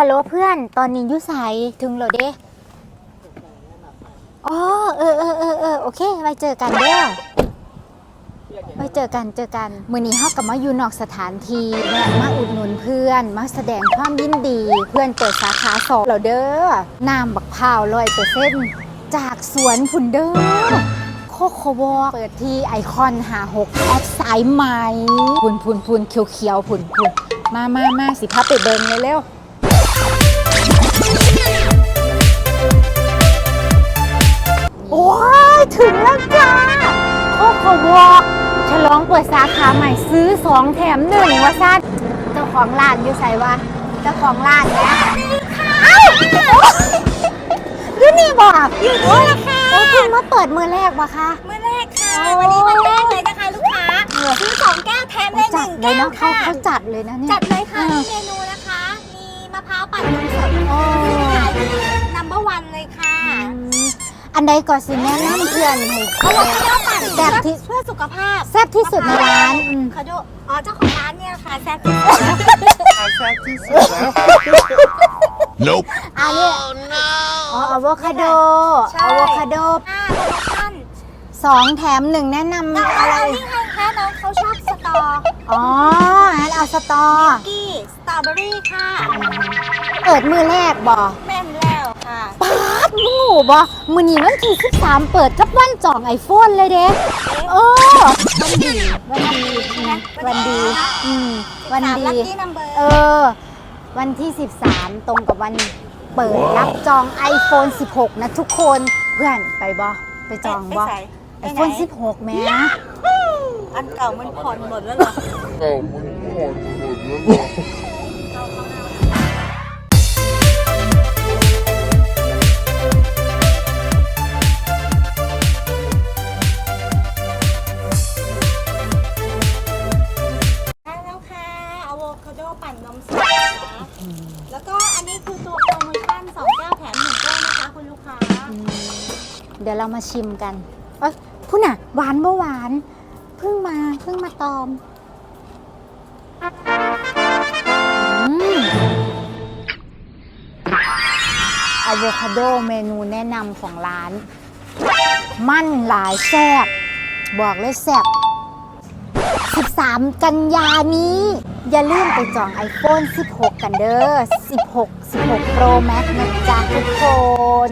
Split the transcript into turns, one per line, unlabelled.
ฮัลโหลเพื่อน ตอนนี้ยุไสถึงแล้วเด้อ๋อเออเออเออเออโอเค ไว้เจอกันเด้อไว้เจอกันเจอกันมือนี้เฮากลับมาอยู่นอกสถานที่แวะมาอุดหนุนเพื่อน มาแสดงความยินดี เพื่อนเปิดสาขาสองแล้วเด้อน้ำบักพร้าวร้อยเปอร์เซ็นต์จากสวนผุนเด้อโคโควอเปิดที่ไอคอนหาหกแอดสายไหมพุนพุนพุนเขียวเขียวพุนพุนมามามาสิพับไปเบิงเลยเร็ว เปิดสาขาใหม่ซื้อ 2 แถมหนึ่งวะซัดเจ้าของร้านอยู่ใส่วะเจ้าของร้านเนี่ยเอ้าอยู่นี่บอกอยู่นี่ละค่ะโอ้เพิ่งมาเปิดมือแรกวะคะ
เมื่อแรกค่ะ
โอ้
วันนี้วันแรกเลยนะคะลูกค้าซื้อสองแก้วแถมได้ห
จัด
นึ่ง
เลย
แก้ว
นะเขา
ค่ะ
เขาจัดเลยนะเนี่ย
จัดเลยค่ะ
ออ
นี่เมนูนะคะ
อันใดก่อนสิแนะนำเพื่อนให้
เขาบอกว่าปั่น
แซ่บที่
เพื่อสุขภาพ
แซ่บที่สุดในร้านอืม
เขาดูอ๋อเจ้าของร้านเนี่ยค่ะแซ่บที่สุด
Nope.
อันนี้อ๋ออะโวคาโด
ใช่
อะโวคาโด
อ่าโปรโมชั่น
สองแถมหนึ่งแนะนำ
เอา
อะ
เอา
ไร
เอานี่ให้ค่ะน้องเขาชอบสตอ
อ๋องั้นเอาสตอ
กี้สตรอเบอรี่ค่ะ
เปิดมือแรกบ่
แม่นแล้วค่ะ
ปาดหมูบ่มือนี้วันที่13 เปิดกับวันจองไอโฟนเลยเด้เออวันดีวันดีอืมวันดีอืมวัน
สามลั
ดี
คกี้นัมเบอร์
เออ วันที่ 13 ตรงกับวันเปิดรับจอง iPhone 16 นะทุกคนเพื่อนไปบ่ไปจองบ่
ไปใส่ไปไหน
iPhone 16 แม่
อันเก่ามันผ่อนหมดแล้วเหรอ
Oh, my God.
เดี๋ยวเรามาชิมกัน เอ้ยพูน่ะ หวานบ่หวาน เพิ่งมา เพิ่งมาตอมอืมอะโวคาโดเมนูแนะนำของร้าน มั่นหลายแซบบอกเลยแซบ13 กันยานี้ อย่าลืมไปจอง iPhone 16 กันเด้อ 16 16 Pro Max นะจ๊ะทุกคน